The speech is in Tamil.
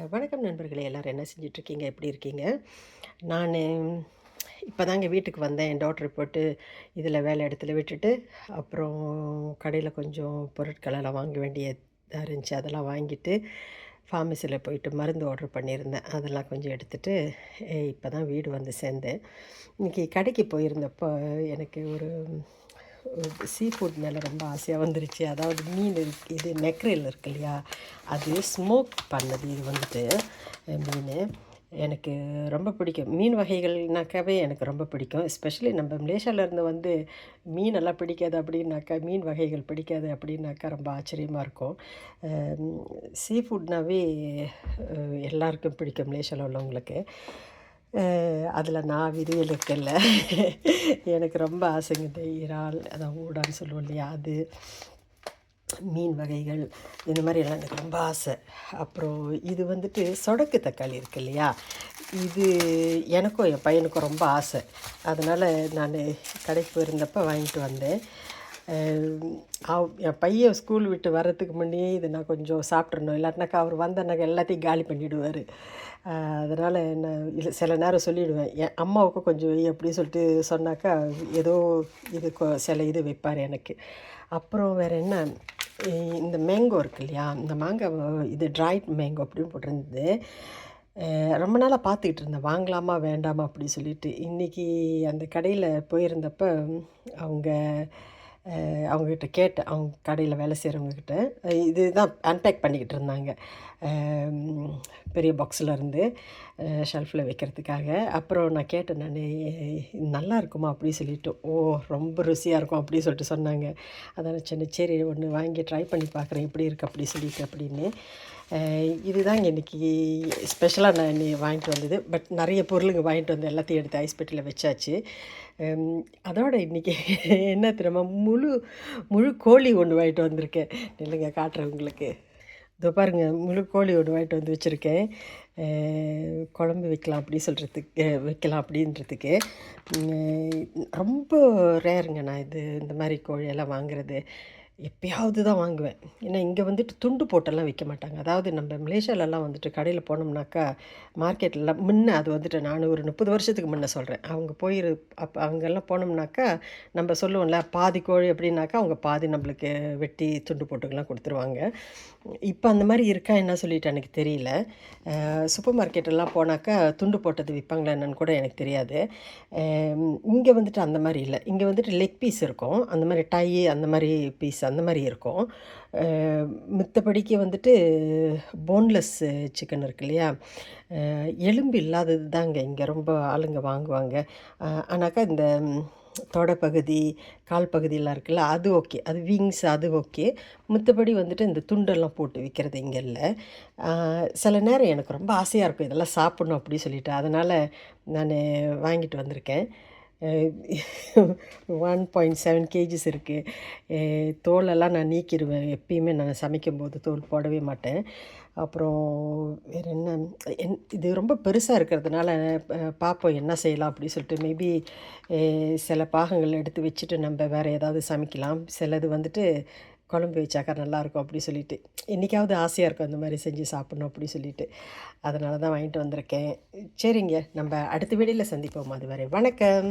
வணக்கம் நண்பர்களே எல்லோரும் என்ன செஞ்சிட்ருக்கீங்க? எப்படி இருக்கீங்க? நான் இப்போ தாங்க வீட்டுக்கு வந்தேன். என் டாக்டரை போட்டு இதில் வேலை இடத்துல விட்டுட்டு அப்புறம் கடையில் கொஞ்சம் பொருட்களெல்லாம் வாங்க வேண்டியதாக இருந்துச்சு. அதெல்லாம் வாங்கிட்டு ஃபார்மசியில் போயிட்டு மருந்து ஆர்டர் பண்ணியிருந்தேன். அதெல்லாம் கொஞ்சம் எடுத்துகிட்டு இப்போ தான் வீடு வந்து சேர்ந்தேன். இன்றைக்கி கடைக்கு போயிருந்தப்போ எனக்கு ஒரு சீ ஃபுட் மேலே ரொம்ப ஆசையாக வந்துருச்சு. அதாவது மீன் இருக்கு இது நெக்ரேல் இருக்கு இல்லையா? அது ஸ்மோக் பண்ணது இது வந்துட்டு மீன். எனக்கு ரொம்ப பிடிக்கும். மீன் வகைகள்னாக்காவே எனக்கு ரொம்ப பிடிக்கும். எஸ்பெஷலி நம்ம மலேசியாவிலேருந்து வந்து மீன் எல்லாம் பிடிக்காது அப்படின்னாக்கா மீன் வகைகள் பிடிக்காது அப்படின்னாக்கா ரொம்ப ஆச்சரியமாக இருக்கும். சீ ஃபுட்னாவே எல்லாருக்கும் பிடிக்கும் மலேசியாவில் உள்ளவங்களுக்கு. அதில் நான் விதிவில் எனக்கு ரொம்ப ஆசைங்க. இந்த இறால் அதான் ஊடான்னு சொல்லுவோம் இல்லையா? அது மீன் வகைகள் இந்த மாதிரியெல்லாம் எனக்கு ரொம்ப ஆசை. அப்புறம் இது வந்துட்டு சொடக்கு தக்காளி இருக்கு இல்லையா? இது எனக்கும் என் பையனுக்கும் ரொம்ப ஆசை. அதனால் நான் கடைக்கு போயிருந்தப்போ வாங்கிட்டு வந்தேன். என் பையன் ஸ்கூல் விட்டு வர்றதுக்கு முன்னே இதை நான் கொஞ்சம் சாப்பிட்றணும் இல்லாட்டினாக்கா அவர் வந்தனாக்கா எல்லாத்தையும் காலி பண்ணிவிடுவார் அதனால் நான் இல்லை சில நேரம் சொல்லிவிடுவேன் என் அம்மாவுக்கு கொஞ்சம் வை அப்படின்னு சொல்லிட்டு சொன்னாக்கா ஏதோ இது கொ- சில இது வைப்பார் எனக்கு. அப்புறம் வேறு என்ன இந்த மேங்கோ இருக்கு இல்லையா இந்த மாங்காய் இது ட்ரைட் மேங்கோ அப்படின்னு போட்டிருந்தது. ரொம்ப நாளாக பார்த்துக்கிட்டு இருந்தேன். வாங்கலாமா வேண்டாமா அப்படி சொல்லிட்டு. இன்றைக்கி அந்த கடையில் போயிருந்தப்போ அவங்க அவங்கக்கிட்ட கேட்டேன். அவங்க கடையில் வேலை செய்கிறவங்கக்கிட்ட இதுதான் அன்பேக் பண்ணிக்கிட்டு இருந்தாங்க. பெரிய பாக்ஸில் இருந்து. ஷெல்ஃபில் வைக்கிறதுக்காக. அப்புறம் நான் கேட்டேன் நான் நல்லா இருக்குமா? அப்படி சொல்லிட்டு ஓ ரொம்ப ருசியாக இருக்கும் அப்படின்னு சொல்லிட்டு சொன்னாங்க. அதான் சின்ன சரி ஒன்று வாங்கி ட்ரை பண்ணி பார்க்குறேன் எப்படி இருக்குது அப்படி சொல்லிட்டு அப்படின்னு. இதுதான் இதுதாங்க இன்றைக்கி ஸ்பெஷலாக நான் இன்னி வாங்கிட்டு வந்தது. பட் நிறைய பொருளுங்க வாங்கிட்டு வந்து எல்லாத்தையும் எடுத்து ஐஸ் பெட்டியில் வச்சாச்சு. அதோட இன்றைக்கி என்ன தெரியுமா முழு முழு கோழி ஒன்று வாங்கிட்டு வந்திருக்கேன். இல்லைங்க காட்டுறேன் உங்களுக்கு. இதோ பாருங்க முழு கோழி ஒன்று வாங்கிட்டு வந்து வச்சுருக்கேன். குழம்பு வைக்கலாம் அப்படி சொல்கிறதுக்கு வைக்கலாம் அப்படின்றதுக்கு. ரொம்ப ரேருங்க நான் இது இந்த மாதிரி கோழியெல்லாம் வாங்குறது. எப்பயாவது தான் வாங்குவேன். ஏன்னா இங்கே வந்துட்டு துண்டு போட்டெல்லாம் விற்க மாட்டாங்க. அதாவது நம்ம மலேசியாலலாம் வந்துட்டு கடையில் போனோம்னாக்கா மார்க்கெட்லலாம் முன்ன அது வந்துட்டு நான் ஒரு முப்பது வருஷத்துக்கு முன்ன சொல்கிறேன் அவங்க போயிரு அப்போ அங்கெல்லாம் போனோம்னாக்கா நம்ம சொல்லுவோம்ல பாதி கோழி அப்படின்னாக்கா அவங்க பாதி நம்மளுக்கு வெட்டி துண்டு போட்டுக்கெல்லாம் கொடுத்துருவாங்க. இப்போ அந்த மாதிரி இருக்கா என்ன சொல்லிட்டு எனக்கு தெரியல. சூப்பர் மார்க்கெட்டெல்லாம் போனாக்கா துண்டு போட்டது விற்பாங்களா என்னன்னு கூட எனக்கு தெரியாது. இங்கே வந்துட்டு அந்த மாதிரி இல்லை. இங்கே வந்துட்டு லெக் பீஸ் இருக்கும். அந்த மாதிரி டை அந்த மாதிரி பீஸ் அந்த மாதிரி இருக்கும். மித்தபடிக்கு வந்துட்டு போன்லெஸ் சிக்கன் இருக்கு இல்லையா? எலும்பு இல்லாதது தாங்க. இங்கே ரொம்ப ஆளுங்க வாங்குவாங்க. ஆனாக்கா இந்த ம், தொடை பகுதி கால் பகுதியெல்லாம் இருக்குல்ல அது ஓகே. அது விங்ஸ் அது ஓகே. மற்றபடி வந்துட்டு இந்த துண்டெல்லாம் போட்டு விற்கிறது இங்கே இல்லை. சில நேரம் எனக்கு ரொம்ப ஆசையாக இருக்கும். இதெல்லாம் சாப்பிட்ணும் அப்படின்னு சொல்லிட்டு. அதனால் நான் வாங்கிட்டு வந்திருக்கேன். ஒன் பாயிண்ட் செவன் கேஜிஸ் இருக்குது தோலெல்லாம் நான் நீக்கிடுவேன் எப்பயுமே நான் சமைக்கும்போது தோல் போடவே மாட்டேன். அப்புறம் வேறு என்ன? என் இது ரொம்ப பெருசாக இருக்கிறதுனால பார்ப்போம் என்ன செய்யலாம் அப்படின்னு சொல்லிட்டு மேபி சில பாகங்கள் எடுத்து வச்சுட்டு நம்ம வேறு ஏதாவது சமைக்கலாம். சிலது வந்துட்டு குழம்பு வச்சாக்கா நல்லாயிருக்கும் அப்படி சொல்லிட்டு. என்றைக்காவது ஆசையாக இருக்கும் அந்த மாதிரி செஞ்சு சாப்பிட்ணும் அப்படி சொல்லிட்டு. அதனால தான் வாங்கிட்டு வந்திருக்கேன். சரிங்க நம்ம அடுத்த வெளியில் சந்திப்போம். அது வரை வணக்கம்.